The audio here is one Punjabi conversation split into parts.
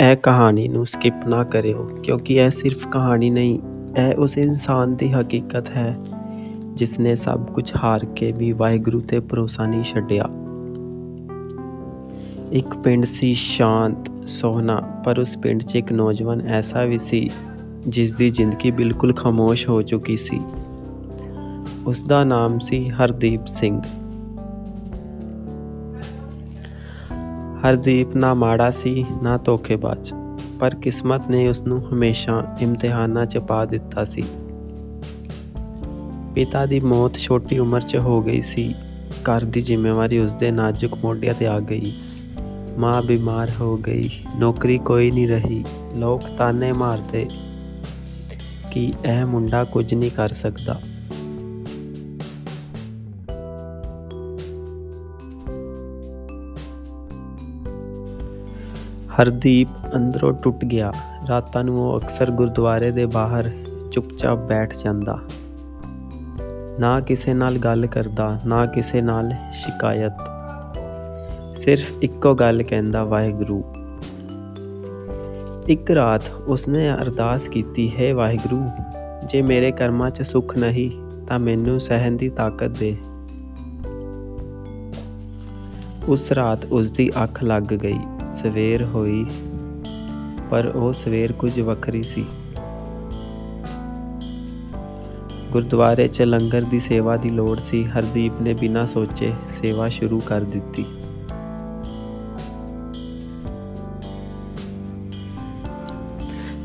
ਇਹ ਕਹਾਣੀ ਨੂੰ ਸਕਿਪ ਨਾ ਕਰਿਓ, ਕਿਉਂਕਿ ਇਹ ਸਿਰਫ ਕਹਾਣੀ ਨਹੀਂ, ਇਹ ਉਸ ਇਨਸਾਨ ਦੀ ਹਕੀਕਤ ਹੈ ਜਿਸ ਨੇ ਸਭ ਕੁਝ ਹਾਰ ਕੇ ਵੀ ਵਾਹਿਗੁਰੂ ਤੇ ਭਰੋਸਾ ਨਹੀਂ ਛੱਡਿਆ। ਇੱਕ ਪਿੰਡ ਸੀ ਸ਼ਾਂਤ, ਸੋਹਣਾ, ਪਰ ਉਸ ਪਿੰਡ 'ਚ ਇੱਕ ਨੌਜਵਾਨ ਐਸਾ ਵੀ ਸੀ ਜਿਸ ਦੀ ਜ਼ਿੰਦਗੀ ਬਿਲਕੁਲ ਖਾਮੋਸ਼ ਹੋ ਚੁੱਕੀ ਸੀ। ਉਸ ਦਾ ਨਾਮ ਸੀ ਹਰਦੀਪ ਸਿੰਘ। ਹਰਦੀਪ ਨਾ ਮਾੜਾ ਸੀ, ਨਾ ਧੋਖੇਬਾਜ਼। ਪਰ ਕਿਸਮਤ ਨੇ ਉਸ ਨੂੰ ਹਮੇਸ਼ਾ ਇਮਤਿਹਾਨਾਂ 'ਚ ਪਾ ਦਿੱਤਾ ਸੀ। ਪਿਤਾ ਦੀ ਮੌਤ ਛੋਟੀ ਉਮਰ 'ਚ ਹੋ ਗਈ ਸੀ। ਘਰ ਦੀ ਜ਼ਿੰਮੇਵਾਰੀ ਉਸ ਦੇ ਨਾਜ਼ੁਕ ਮੋਢਿਆਂ ਤੇ ਆ ਗਈ। ਮਾਂ ਬਿਮਾਰ ਹੋ ਗਈ, ਨੌਕਰੀ ਕੋਈ ਨਹੀਂ ਰਹੀ। ਲੋਕ ਤਾਨੇ ਮਾਰਦੇ ਕਿ ਇਹ ਮੁੰਡਾ ਕੁਝ ਨਹੀਂ ਕਰ ਸਕਦਾ। ਹਰਦੀਪ ਅੰਦਰੋਂ ਟੁੱਟ ਗਿਆ। ਰਾਤਾਂ ਨੂੰ ਉਹ ਅਕਸਰ ਗੁਰਦੁਆਰੇ ਦੇ ਬਾਹਰ ਚੁੱਪਚਾਪ ਬੈਠ ਜਾਂਦਾ। ਨਾ ਕਿਸੇ ਨਾਲ ਗੱਲ ਕਰਦਾ, ਨਾ ਕਿਸੇ ਨਾਲ ਸ਼ਿਕਾਇਤ। ਸਿਰਫ ਇੱਕੋ ਗੱਲ ਕਹਿੰਦਾ, ਵਾਹਿਗੁਰੂ। ਇੱਕ ਰਾਤ ਉਸਨੇ ਅਰਦਾਸ ਕੀਤੀ, ਹੈ ਵਾਹਿਗੁਰੂ, ਜੇ ਮੇਰੇ ਕਰਮਾਂ 'ਚ ਸੁੱਖ ਨਹੀਂ, ਤਾਂ ਮੈਨੂੰ ਸਹਿਣ ਦੀ ਤਾਕਤ ਦੇ। ਉਸ ਰਾਤ ਉਸ ਦੀ ਅੱਖ ਲੱਗ ਗਈ। ਸਵੇਰ ਹੋਈ, ਪਰ ਉਹ ਸਵੇਰ ਕੁਝ ਵੱਖਰੀ ਸੀ। ਗੁਰਦੁਆਰੇ 'ਚ ਲੰਗਰ ਦੀ ਸੇਵਾ ਦੀ ਲੋੜ ਸੀ। ਹਰਦੀਪ ਨੇ ਬਿਨਾਂ ਸੋਚੇ ਸੇਵਾ ਸ਼ੁਰੂ ਕਰ ਦਿੱਤੀ।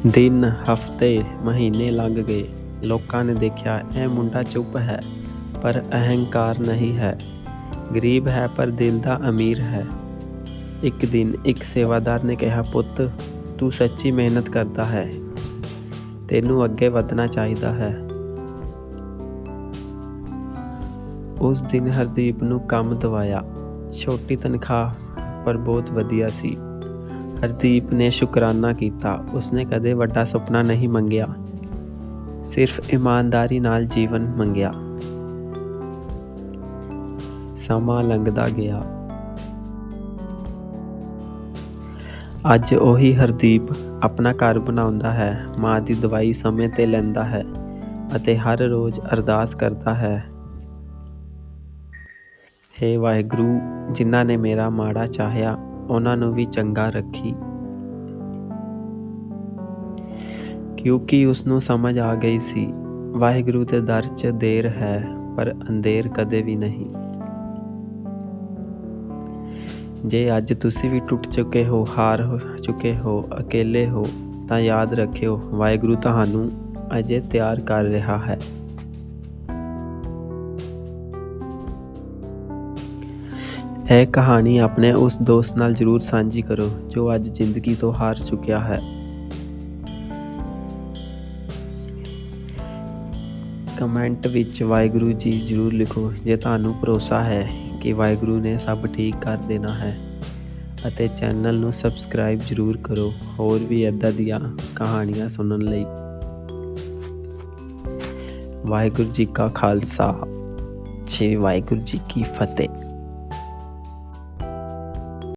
ਦਿਨ, ਹਫ਼ਤੇ, ਮਹੀਨੇ ਲੰਘ ਗਏ। ਲੋਕਾਂ ਨੇ ਦੇਖਿਆ, ਇਹ ਮੁੰਡਾ ਚੁੱਪ ਹੈ, ਪਰ ਅਹੰਕਾਰ ਨਹੀਂ ਹੈ। ਗਰੀਬ ਹੈ, ਪਰ ਦਿਲ ਦਾ ਅਮੀਰ ਹੈ। ਇੱਕ ਦਿਨ ਇੱਕ ਸੇਵਾਦਾਰ ਨੇ ਕਿਹਾ, ਪੁੱਤ, ਤੂੰ ਸੱਚੀ ਮਿਹਨਤ ਕਰਦਾ ਹੈ। ਤੈਨੂੰ ਅੱਗੇ ਵਧਣਾ ਚਾਹੀਦਾ ਹੈ। ਉਸ ਦਿਨ ਹਰਦੀਪ ਨੂੰ ਕੰਮ ਦਵਾਇਆ। ਛੋਟੀ ਤਨਖਾਹ, ਪਰ ਬਹੁਤ ਵਧੀਆ ਸੀ। ਹਰਦੀਪ ਨੇ ਸ਼ੁਕਰਾਨਾ ਕੀਤਾ। ਉਸਨੇ ਕਦੇ ਵੱਡਾ ਸੁਪਨਾ ਨਹੀਂ ਮੰਗਿਆ। ਸਿਰਫ ਇਮਾਨਦਾਰੀ ਨਾਲ ਜੀਵਨ ਮੰਗਿਆ। ਸਮਾਂ ਲੰਘਦਾ ਗਿਆ। ਅੱਜ ਉਹੀ ਹਰਦੀਪ ਆਪਣਾ ਘਰ ਬਣਾਉਂਦਾ ਹੈ, ਮਾਂ ਦੀ ਦਵਾਈ ਸਮੇਂ ਤੇ ਲੈਂਦਾ ਹੈ ਅਤੇ ਹਰ ਰੋਜ਼ ਅਰਦਾਸ ਕਰਦਾ ਹੈ। ਹੇ ਵਾਹਿਗੁਰੂ, ਜਿਨ੍ਹਾਂ ਨੇ ਮੇਰਾ ਮਾੜਾ ਚਾਹਿਆ, ਉਹਨਾਂ ਨੂੰ ਵੀ ਚੰਗਾ ਰੱਖੀ। ਕਿਉਂਕਿ ਉਸ ਨੂੰ ਸਮਝ ਆ ਗਈ ਸੀ, ਵਾਹਿਗੁਰੂ ਦੇ ਦਰ 'ਚ ਦੇਰ ਹੈ, ਪਰ ਅੰਧੇਰ ਕਦੇ ਵੀ ਨਹੀਂ। ਜੇ ਅੱਜ ਤੁਸੀਂ ਵੀ ਟੁੱਟ ਚੁੱਕੇ ਹੋ, ਹਾਰ ਹੋ ਚੁੱਕੇ ਹੋ, ਅਕੇਲੇ ਹੋ, ਤਾਂ ਯਾਦ ਰੱਖਿਓ, ਵਾਹਿਗੁਰੂ ਤੁਹਾਨੂੰ ਅਜੇ ਤਿਆਰ ਕਰ ਰਿਹਾ ਹੈ। ਇਹ ਕਹਾਣੀ ਆਪਣੇ ਉਸ ਦੋਸਤ ਨਾਲ ਜ਼ਰੂਰ ਸਾਂਝੀ ਕਰੋ, ਜੋ ਅੱਜ ਜ਼ਿੰਦਗੀ ਤੋਂ ਹਾਰ ਚੁੱਕਿਆ ਹੈ। ਕਮੈਂਟ ਵਿੱਚ ਵਾਹਿਗੁਰੂ ਜੀ ਜ਼ਰੂਰ ਲਿਖੋ, ਜੇ ਤੁਹਾਨੂੰ ਭਰੋਸਾ ਹੈ। ਕਿ ਵਾਹਿਗੁਰੂ ਨੇ ਸਭ ਠੀਕ ਕਰ ਦੇਣਾ ਹੈ ਅਤੇ ਚੈਨਲ ਨੂੰ ਸਬਸਕ੍ਰਾਈਬ ਜ਼ਰੂਰ ਕਰੋ, ਹੋਰ ਵੀ ਇਦਾਂ ਦੀਆਂ ਕਹਾਣੀਆਂ ਸੁਣਨ ਲਈ। ਵਾਹਿਗੁਰੂ ਜੀ ਕਾ ਖਾਲਸਾ। ਸ੍ਰੀ ਵਾਹਿਗੁਰੂ ਜੀ ਕੀ ਫਤਿਹ।